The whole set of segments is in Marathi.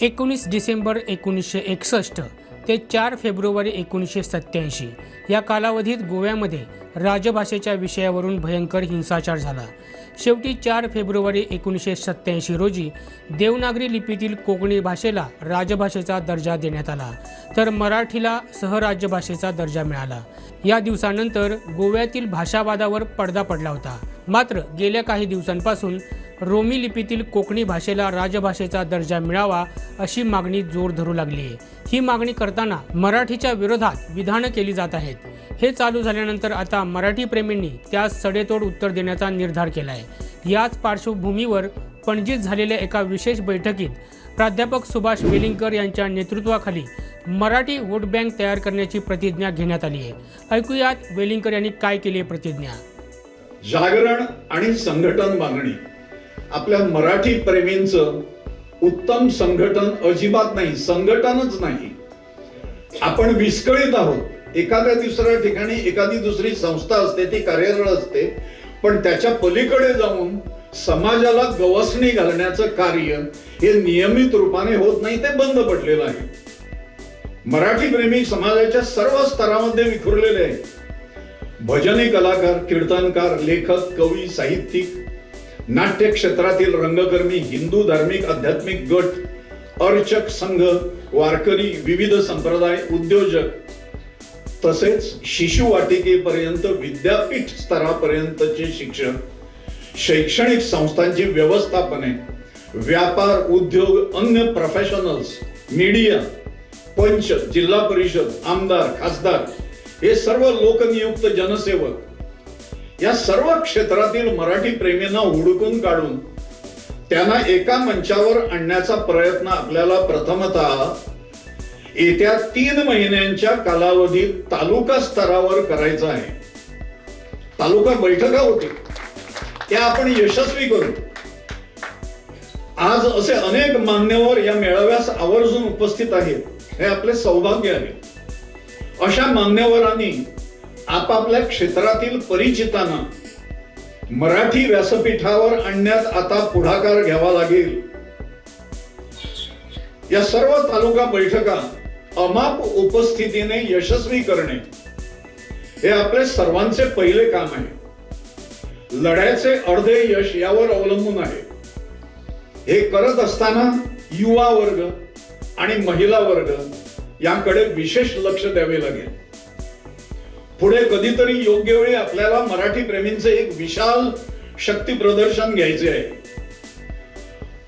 एकोणीस डिसेंबर एकोणीसशे एकसष्ट ते चार फेब्रुवारी एकोणीसशे सत्त्याऐंशी. या कालावधीत गोव्यामध्ये राजभाषेच्या विषयावरून भयंकर हिंसाचार झाला. शेवटी चार फेब्रुवारी एकोणीसशे सत्त्याऐंशी रोजी देवनागरी लिपीतील कोकणी भाषेला राजभाषेचा दर्जा देण्यात आला. तर मराठीला सहराज्य भाषेचा दर्जा मिळाला. या दिवसानंतर गोव्यातील भाषावादावर पडदा पडला होता. मात्र गेल्या काही दिवसांपासून रोमी लिपीतील कोकणी भाषेला राजभाषेचा दर्जा मिळावा अशी मागणी जोर धरू लागली आहे. ही मागणी करताना मराठीच्या विरोधात विधानं केली जात आहेत. हे चालू झाल्यानंतर आता मराठी प्रेमींनी त्यास सडेतोड उत्तर देण्याचा निर्धार केला आहे याच पार्श्वभूमीवर पणजीत झालेल्या एका विशेष बैठकीत प्राध्यापक सुभाष वेलिंगकर यांच्या नेतृत्वाखाली मराठी वोट बँक तयार करण्याची प्रतिज्ञा घेण्यात आली आहे. ऐकूयात वेलिंगकर यांनी काय केली आहे प्रतिज्ञा? जागरण आणि संघटन मागणी. आपल्या मराठी प्रेमींचं उत्तम संघटन अजिबात नाही संघटनच नाही. आपण विस्कळीत आहोत. एखाद्या दुसऱ्या ठिकाणी एखादी दुसरी संस्था असते ती कार्यरत असते पण त्याच्या पलीकडे जाऊन समाजाला गवसणी घालण्याचं कार्य हे नियमित रूपाने होत नाही ते बंद पडलेलं आहे. मराठी प्रेमी समाजाच्या सर्व स्तरामध्ये विखुरलेले आहेत. भजनी कलाकार कीर्तनकार लेखक कवी साहित्यिक नाट्य क्षेत्रातील रंगकर्मी हिंदू धार्मिक आध्यात्मिक गट अर्चक संघ वारकरी विविध संप्रदाय उद्योजक तसेच शिशुवाटिकेपर्यंत विद्यापीठ स्तरापर्यंतचे शिक्षक शैक्षणिक संस्थांची व्यवस्थापने व्यापार उद्योग अन्य प्रोफेशनल्स मीडिया पंच जिल्हा परिषद आमदार खासदार हे सर्व लोकनियुक्त जनसेवक या सर्व क्षेत्रातील मराठी प्रेमींना हुडकून काढून त्यांना एका मंचावर आणण्याचा प्रयत्न आपल्याला प्रथमतः येत्या तीन महिन्यांच्या कालावधीत तालुका स्तरावर करायचा आहे. तालुका बैठका होती. त्या आपण यशस्वी करू. आज असे अनेक मान्यवर या मेळाव्यास आवर्जून उपस्थित आहेत. हे आपले सौभाग्य आहे. अशा मान्यवरांनी आपापल्या क्षेत्रातील परिचितांना मराठी व्यासपीठावर आणण्यात आता पुढाकार घ्यावा लागेल. या सर्व तालुका बैठका अमाप उपस्थितीने यशस्वी करणे हे आपले सर्वांचे पहिले काम आहे. लढ्याचे अर्धे यश यावर अवलंबून आहे. हे करत असताना युवा वर्ग आणि महिला वर्ग याकडे विशेष लक्ष द्यावे लागेल. पुढे कधीतरी योग्य वेळी आपल्याला मराठी प्रेमींचे एक विशाल शक्ती प्रदर्शन घ्यायचे आहे.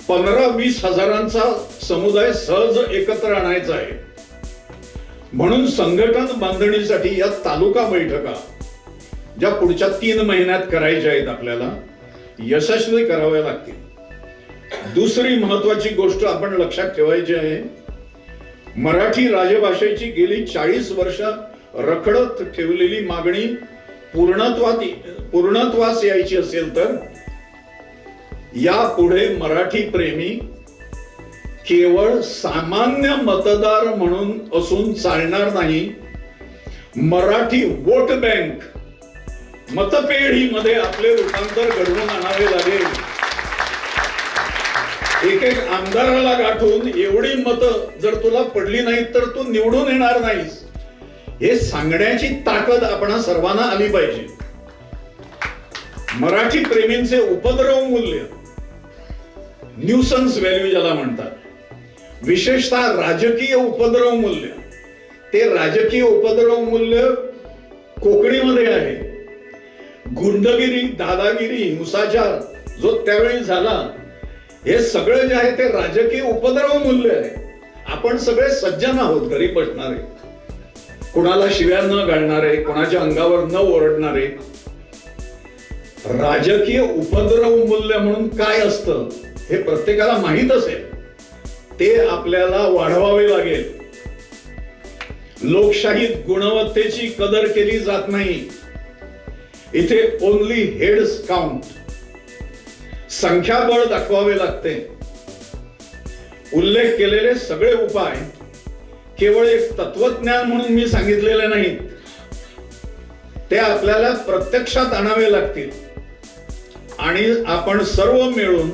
पंधरा वीस हजारांचा समुदाय सहज एकत्र आणायचा आहे. म्हणून संघटन बांधणीसाठी या तालुका बैठका ज्या पुढच्या तीन महिन्यात करायच्या आहेत आपल्याला यशस्वी कराव्या लागतील. दुसरी महत्वाची गोष्ट आपण लक्षात ठेवायची आहे. मराठी राजभाषेची गेली चाळीस वर्ष रखडत ठेवलेली मागणी पूर्णत्वाती पूर्णत्वास यायची असेल तर यापुढे मराठी प्रेमी केवळ सामान्य मतदार म्हणून असून चालणार नाही. मराठी वोट बँक मतपेढीमध्ये आपले रूपांतर घडवून आणावे लागेल. एक एक आमदाराला गाठून एवढी मतं जर तुला पडली नाहीत तर तू निवडून येणार नाहीस. हे सांगण्याची ताकद आपण सर्वांना आली पाहिजे. मराठी प्रेमींचे उपद्रव मूल्य. न्यूसन्स व्हॅल्यू ज्याला म्हणतात. विशेषतः राजकीय उपद्रव मूल्य. ते राजकीय उपद्रव मूल्य कोकणीमध्ये आहे. गुंडगिरी दादागिरी हिंसाचार जो त्यावेळी झाला हे सगळं जे आहे ते राजकीय उपद्रव मूल्य आहे. आपण सगळे सज्जन आहोत घरी बसणारे. कुणाला शिव्या न घालणारे कोणाच्या अंगावर न ओरडणारे राजकीय उपद्रव मूल्य म्हणून काय असतं हे प्रत्येकाला माहीत असेल. ते आपल्याला वाढवावे लागेल. लोकशाहीत गुणवत्तेची कदर केली जात नाही. इथे ओनली हेड्स काउंट संख्याबळ दाखवावे लागते. उल्लेख केलेले सगळे उपाय केवळ एक तत्वज्ञान म्हणून मी सांगितलेले नाही. ते आपल्याला प्रत्यक्षात आणावे लागतील. आणि आपण सर्व मिळून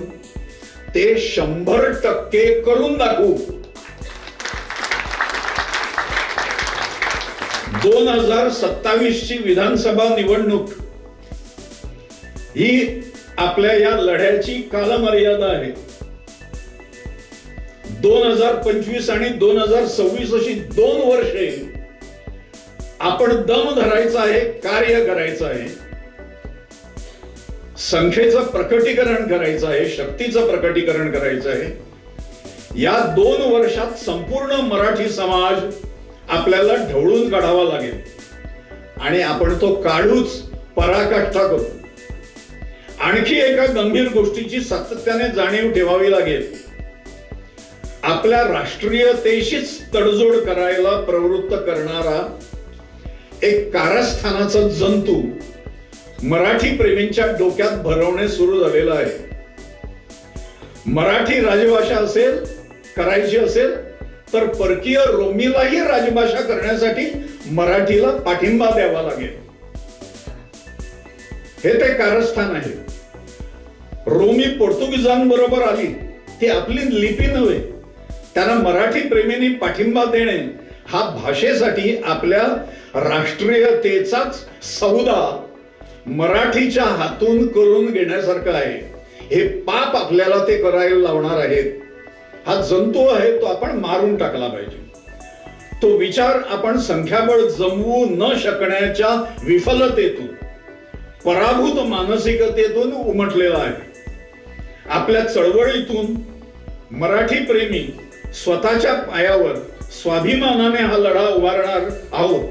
ते शंभर टक्के करून दाखवू. दोन हजार सत्तावीस ची विधानसभा निवडणूक ही आपल्या या लढ्याची कालमर्यादा आहे. दोन हजार पंचवीस आणि दोन हजार सव्वीस अशी दोन वर्षे आपण दम धरायचा आहे कार्य करायचं आहे. संख्येचं प्रकटीकरण करायचं आहे शक्तीचं प्रकटीकरण करायचं आहे. या दोन वर्षात संपूर्ण मराठी समाज आपल्याला ढवळून काढावा लागेल. आणि आपण तो काढूच पराकाष्ठा करू. आणखी एका गंभीर गोष्टीची सातत्याने जाणीव ठेवावी लागेल. आपल्या राष्ट्रीयतेशीच तडजोड करायला प्रवृत्त करणारा एक कारस्थानाचा जंतू मराठी प्रेमींच्या डोक्यात भरवणे सुरू झालेलं आहे. मराठी राजभाषा असेल करायची असेल तर परकीय रोमीलाही राजभाषा करण्यासाठी मराठीला पाठिंबा द्यावा लागेल. हे ते कारस्थान आहे. रोमी पोर्तुगीजांबरोबर आली ती आपली लिपी नव्हे. त्यांना मराठी प्रेमींनी पाठिंबा देणे हा भाषेसाठी आपल्या राष्ट्रीयतेचाच सौदा मराठीच्या हातून करून घेण्यासारखं आहे. हे पाप आपल्याला ते करायला लावणार आहेत. हा जंतू आहे तो आपण मारून टाकला पाहिजे. तो विचार आपण संख्याबळ जमवू न शकण्याच्या विफलतेतून पराभूत मानसिकतेतून उमटलेला आहे. आपल्या चळवळीतून मराठी प्रेमी स्वतःच्या पायावर स्वाभिमानाने हा लढा उभारणार आहोत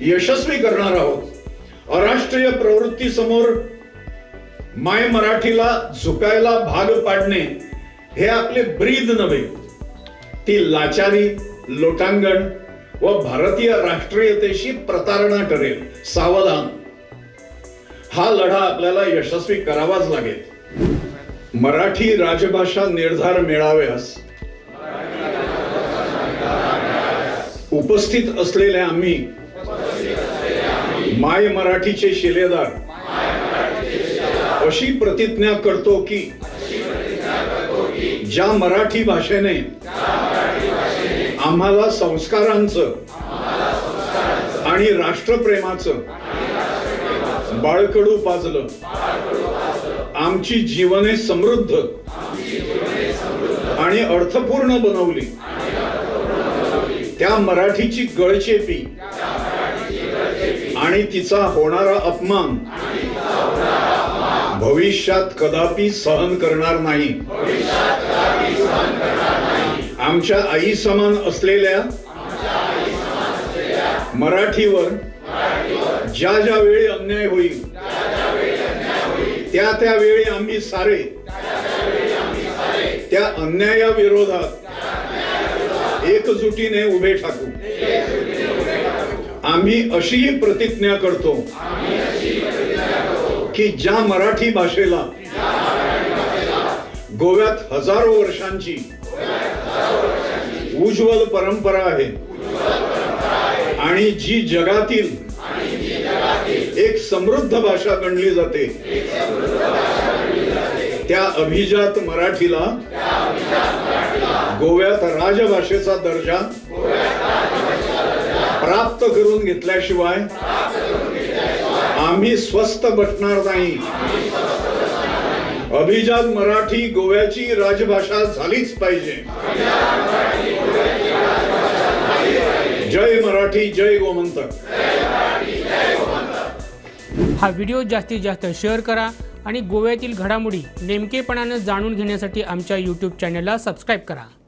यशस्वी करणार आहोत. अराष्ट्रीय प्रवृत्ती समोर माय मराठीला झुकायला भाग पाडणे हे आपले ब्रीद नव्हे. ती लाचारी लोटांगण व भारतीय राष्ट्रीयतेशी प्रतारणा करेल सावधान. हा लढा आपल्याला यशस्वी करावाच लागेल. मराठी राजभाषा निर्धार मिळाव्यास उपस्थित असलेले आम्ही माय मराठीचे शिलेदार अशी प्रतिज्ञा करतो की ज्या मराठी भाषेने आम्हाला संस्कारांचं आणि राष्ट्रप्रेमाचं बाळकडू पाजलं आमची जीवने समृद्ध आणि अर्थपूर्ण बनवली. त्या मराठीची गळचेपी आणि तिचा होणारा अपमान भविष्यात कदापि सहन करणार नाही. आमच्या आई समान असलेल्या मराठीवर ज्या ज्या वेळी अन्याय होईल त्या त्या वेळी आम्ही सारे त्या अन्यायाविरोधात एकजुटीने उभे ठाकू आम्ही अशीही प्रतिज्ञा करतो की ज्या मराठी भाषेला गोव्यात हजारो वर्षांची उज्ज्वल परंपरा आहे आणि जी जगातील एक समृद्ध भाषा गणली जाते त्या अभिजात मराठीला गोव्यात राजभाषेचा दर्जा प्राप्त करून घेतल्याशिवाय आम्ही स्वस्त बसणार नाही. अभिजात मराठी गोव्याची राजभाषा झालीच पाहिजे. जय मराठी जय गोमंतक. हा व्हिडिओ जास्तीत जास्त शेअर करा. आणि गोव्यातील घडामोडी नेमकेपणानं जाणून घेण्यासाठी आमच्या यूट्यूब चॅनलला सबस्क्राईब करा.